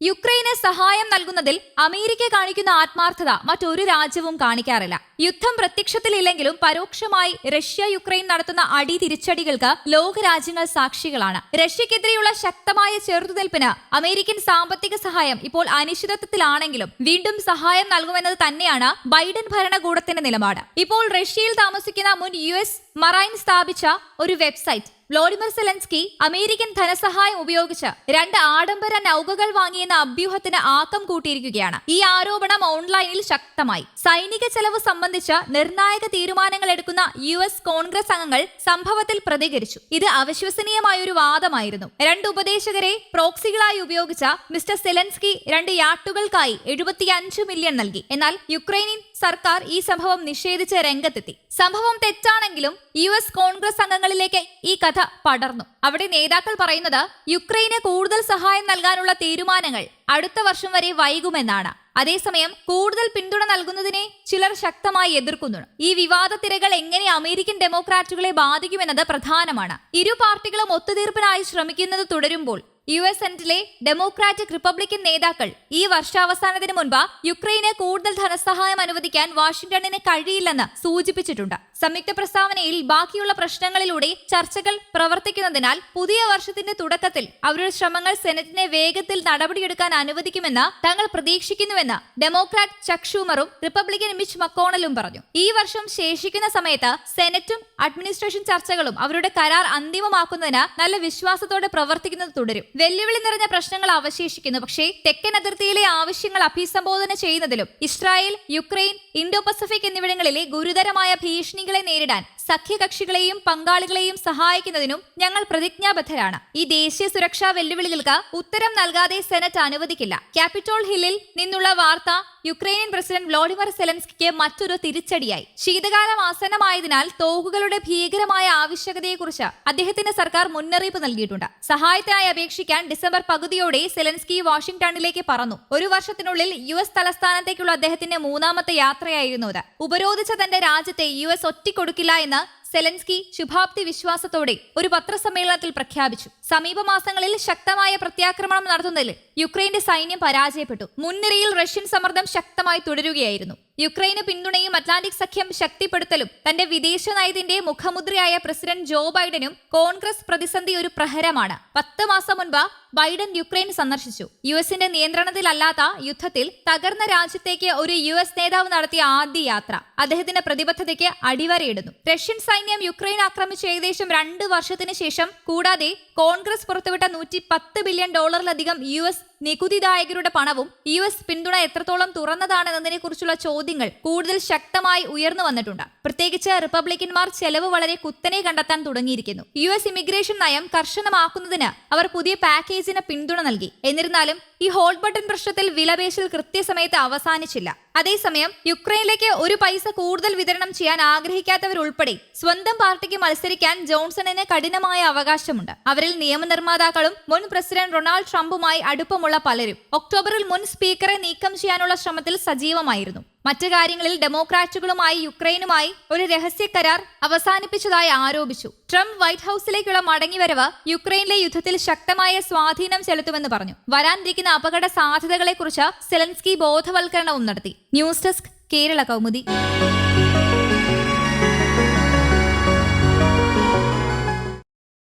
യുക്രൈന് സഹായം നൽകുന്നതിൽ അമേരിക്ക കാണിക്കുന്ന ആത്മാർത്ഥത മറ്റൊരു രാജ്യവും കാണിക്കാറില്ല. യുദ്ധം പ്രത്യക്ഷത്തിലില്ലെങ്കിലും പരോക്ഷമായി റഷ്യ യുക്രൈൻ നടത്തുന്ന അടി തിരിച്ചടികൾക്ക് ലോകരാജ്യങ്ങൾ സാക്ഷികളാണ്. റഷ്യക്കെതിരെയുള്ള ശക്തമായ ചെറുത്തുനിൽപ്പിന് അമേരിക്കൻ സാമ്പത്തിക സഹായം ഇപ്പോൾ അനിശ്ചിതത്വത്തിലാണെങ്കിലും വീണ്ടും സഹായം നൽകുമെന്നത് തന്നെയാണ് ബൈഡൻ ഭരണകൂടത്തിന്റെ നിലപാട്. ഇപ്പോൾ റഷ്യയിൽ താമസിക്കുന്ന മുൻ യു എസ് മറൈൻ സ്ഥാപിച്ച ഒരു വെബ്സൈറ്റ് വ്ളോഡിമർ സെലൻസ്കി അമേരിക്കൻ ധനസഹായം ഉപയോഗിച്ച് രണ്ട് ആഡംബര നൗകകൾ വാങ്ങിയെന്ന അഭ്യൂഹത്തിന് ആക്കം കൂട്ടിയിരിക്കുകയാണ്. ഈ ആരോപണം ഓൺലൈനിൽ ശക്തമായി. സൈനിക ചെലവ് സംബന്ധിച്ച് നിർണായക തീരുമാനങ്ങൾ എടുക്കുന്ന യു എസ് കോൺഗ്രസ് അംഗങ്ങൾ സംഭവത്തിൽ പ്രതികരിച്ചു. ഇത് അവിശ്വസനീയമായ ഒരു വാദമായിരുന്നു. രണ്ട് ഉപദേശകരെ പ്രോക്സികളായി ഉപയോഗിച്ച മിസ്റ്റർ സെലൻസ്കി രണ്ട് യാട്ടുകൾക്കായി എഴുപത്തിയഞ്ച് മില്യൺ നൽകി. എന്നാൽ യുക്രൈനിയൻ സർക്കാർ ഈ സംഭവം നിഷേധിച്ച് രംഗത്തെത്തി. സംഭവം തെറ്റാണെങ്കിലും യു എസ് കോൺഗ്രസ് അംഗങ്ങളിലേക്ക് ഈ കഥ പടർന്നു. അവിടെ നേതാക്കൾ പറയുന്നത് യുക്രൈന് കൂടുതൽ സഹായം നൽകാനുള്ള തീരുമാനങ്ങൾ അടുത്ത വർഷം വരെ വൈകുമെന്നാണ്. അതേസമയം കൂടുതൽ പിന്തുണ നൽകുന്നതിനെ ചിലർ ശക്തമായി എതിർക്കുന്നു ഈ വിവാദ തിരകൾ എങ്ങനെ അമേരിക്കൻ ഡെമോക്രാറ്റുകളെ ബാധിക്കുമെന്നത് പ്രധാനമാണ്. ഇരു പാർട്ടികളും ഒത്തുതീർപ്പിനായി ശ്രമിക്കുന്നത് തുടരുമ്പോൾ യു എസ് സെനറ്റിലെ ഡെമോക്രാറ്റിക് റിപ്പബ്ലിക്കൻ നേതാക്കൾ ഈ വർഷാവസാനത്തിന് മുൻപ് യുക്രൈന് കൂടുതൽ ധനസഹായം അനുവദിക്കാൻ വാഷിംഗ്ടണിന് കഴിയില്ലെന്ന് സൂചിപ്പിച്ചിട്ടുണ്ട്. സംയുക്ത പ്രസ്താവനയിൽ ബാക്കിയുള്ള പ്രശ്നങ്ങളിലൂടെ ചർച്ചകൾ പ്രവർത്തിക്കുന്നതിനാൽ പുതിയ വർഷത്തിന്റെ തുടക്കത്തിൽ അവരുടെ ശ്രമങ്ങൾ സെനറ്റിനെ വേഗത്തിൽ നടപടിയെടുക്കാൻ അനുവദിക്കുമെന്ന് തങ്ങൾ പ്രതീക്ഷിക്കുന്നുവെന്ന് ഡെമോക്രാറ്റ് ചക് ഷൂമറും റിപ്പബ്ലിക്കൻ മിച്ച് മക്കോണലും പറഞ്ഞു. ഈ വർഷം ശേഷിക്കുന്ന സമയത്ത് സെനറ്റും അഡ്മിനിസ്ട്രേഷൻ ചർച്ചകളും അവരുടെ കരാർ അന്തിമമാക്കുന്നതിന് നല്ല വിശ്വാസത്തോടെ പ്രവർത്തിക്കുന്നത് തുടരും. വെല്ലുവിളി നിറഞ്ഞ പ്രശ്നങ്ങൾ അവശേഷിക്കുന്നു. പക്ഷേ തെക്കൻ അതിർത്തിയിലെ ആവശ്യങ്ങൾ അഭിസംബോധന ചെയ്യുന്നതിലും ഇസ്രായേൽ യുക്രൈൻ ഇൻഡോ പസഫിക് എന്നിവിടങ്ങളിലെ ഗുരുതരമായ ഭീഷണികളെ നേരിടാൻ സഖ്യകക്ഷികളെയും പങ്കാളികളെയും സഹായിക്കുന്നതിനും ഞങ്ങൾ പ്രതിജ്ഞാബദ്ധരാണ്. ഈ ദേശീയ സുരക്ഷാ വെല്ലുവിളികൾക്ക് ഉത്തരം നൽകാതെ സെനറ്റ് അനുവദിക്കില്ല. ക്യാപിറ്റോൾ ഹില്ലിൽ നിന്നുള്ള വാർത്ത യുക്രൈനിയൻ പ്രസിഡന്റ് വ്ളോഡിമർ സെലൻസ്കിക്ക് മറ്റൊരു തിരിച്ചടിയായി. ശീതകാലം ആസന്നമായതിനാൽ തോക്കുകളുടെ ഭീകരമായ ആവശ്യകതയെക്കുറിച്ച് അദ്ദേഹത്തിന്റെ സർക്കാർ മുന്നറിയിപ്പ് നൽകിയിട്ടുണ്ട്. സഹായത്തിനായി അപേക്ഷിക്കാൻ ഡിസംബർ പകുതിയോടെ സെലൻസ്കി വാഷിംഗ്ടണിലേക്ക് പറന്നു. ഒരു വർഷത്തിനുള്ളിൽ യു എസ് തലസ്ഥാനത്തേക്കുള്ള അദ്ദേഹത്തിന്റെ മൂന്നാമത്തെ യാത്രയായിരുന്നു അത് ഉപരോധിച്ച തന്റെ രാജ്യത്തെ യു എസ് ഒറ്റിക്കൊടുക്കില്ല എന്ന് സെലൻസ്കി ശുഭാപ്തി വിശ്വാസത്തോടെ ഒരു പത്രസമ്മേളനത്തിൽ പ്രഖ്യാപിച്ചു. സമീപ മാസങ്ങളിൽ ശക്തമായ പ്രത്യാക്രമണം നടത്തുന്നതിൽ യുക്രൈന്റെ സൈന്യം പരാജയപ്പെട്ടു. മുൻനിരയിൽ റഷ്യൻ സമ്മർദ്ദം ശക്തമായി തുടരുകയായിരുന്നു. യുക്രൈന് പിന്തുണയും അറ്റ്ലാന്റിക് സഖ്യം ശക്തിപ്പെടുത്തലും തന്റെ വിദേശ നയത്തിന്റെ മുഖമുദ്രയായ പ്രസിഡന്റ് ജോ ബൈഡനും കോൺഗ്രസ് പ്രതിസന്ധി ഒരു പ്രഹരമാണ്. പത്ത് മാസം മുൻപ് ബൈഡൻ യുക്രൈൻ സന്ദർശിച്ചു. യു എസിന്റെ നിയന്ത്രണത്തിലല്ലാത്ത യുദ്ധത്തിൽ തകർന്ന രാജ്യത്തേക്ക് ഒരു യു എസ് നേതാവ് നടത്തിയ ആദ്യ യാത്ര അദ്ദേഹത്തിന്റെ പ്രതിബദ്ധതയ്ക്ക് അടിവരയിടുന്നു. റഷ്യൻ സൈന്യം യുക്രൈൻ ആക്രമിച്ച ഏകദേശം രണ്ട് വർഷത്തിന് ശേഷം കൂടാതെ കോൺഗ്രസ് പുറത്തുവിട്ട നൂറ്റി ബില്യൺ ഡോളറിലധികം യു എസ് നികുതിദായകരുടെ പണവും യു എസ് പിന്തുണ എത്രത്തോളം തുറന്നതാണെന്നതിനെ കുറിച്ചുള്ള ചോദ്യങ്ങൾ കൂടുതൽ ശക്തമായി ഉയർന്നു വന്നിട്ടുണ്ട്. പ്രത്യേകിച്ച് റിപ്പബ്ലിക്കന്മാർ ചെലവ് വളരെ കുത്തനെ കണ്ടെത്താൻ തുടങ്ങിയിരിക്കുന്നു. യു എസ് ഇമിഗ്രേഷൻ നയം കർശനമാക്കുന്നതിന് അവർ പുതിയ പാക്കേജിന് പിന്തുണ നൽകി. എന്നിരുന്നാലും ഈ ഹോൾഡ് ബട്ടൺ പ്രശ്നത്തിൽ വിലപേശൽ കൃത്യസമയത്ത് അവസാനിച്ചില്ല. അതേസമയം യുക്രൈനിലേക്ക് ഒരു പൈസ കൂടുതൽ വിതരണം ചെയ്യാൻ ആഗ്രഹിക്കാത്തവരുൾപ്പെടെ സ്വന്തം പാർട്ടിക്ക് മത്സരിക്കാൻ ജോൺസണിന് കഠിനമായ അവകാശമുണ്ട്. അവരിൽ നിയമനിർമ്മാതാക്കളും മുൻ പ്രസിഡന്റ് റൊണാൾഡ് ട്രംപുമായി അടുപ്പമുള്ള പലരും ഒക്ടോബറിൽ മുൻ സ്പീക്കറെ നീക്കം ചെയ്യാനുള്ള ശ്രമത്തിൽ സജീവമായിരുന്നു. മറ്റു കാര്യങ്ങളിൽ ഡെമോക്രാറ്റുകളുമായി യുക്രൈനുമായി ഒരു രഹസ്യ കരാർ അവസാനിപ്പിച്ചതായി ആരോപിച്ചു. ട്രംപ് വൈറ്റ് ഹൌസിലേക്കുള്ള മടങ്ങിവരവ് യുക്രൈനിലെ യുദ്ധത്തിൽ ശക്തമായ സ്വാധീനം ചെലുത്തുമെന്ന് പറഞ്ഞു. വരാനിരിക്കുന്ന അപകട സാധ്യതകളെക്കുറിച്ച് സെലൻസ്കി ബോധവൽക്കരണവും നടത്തി. News desk Kerala Kaumudi.